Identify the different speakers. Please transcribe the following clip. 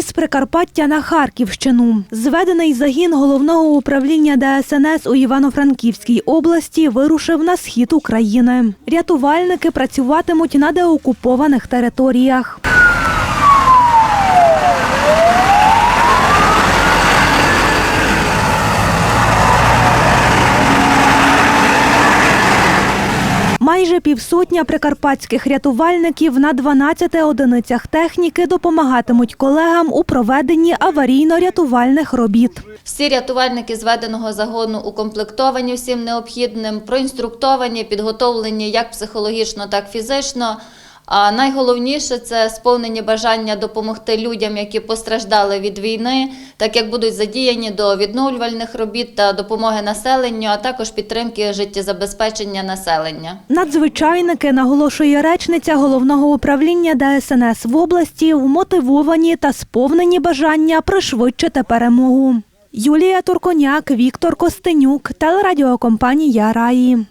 Speaker 1: Із Прикарпаття на Харківщину зведений загін головного управління ДСНС у Івано-Франківській області вирушив на схід України. Рятувальники працюватимуть на деокупованих територіях. Майже півсотня прикарпатських рятувальників на 12 одиницях техніки допомагатимуть колегам у проведенні аварійно-рятувальних робіт.
Speaker 2: Всі рятувальники зведеного загону укомплектовані всім необхідним, проінструктовані, підготовлені як психологічно, так і фізично. А найголовніше це сповнені бажання допомогти людям, які постраждали від війни, так як будуть задіяні до відновлювальних робіт та допомоги населенню, а також підтримки життєзабезпечення населення.
Speaker 1: Надзвичайники, наголошує речниця головного управління ДСНС в області, вмотивовані та сповнені бажання пришвидшити перемогу. Юлія Турконяк, Віктор Костенюк, телерадіокомпанія Раї.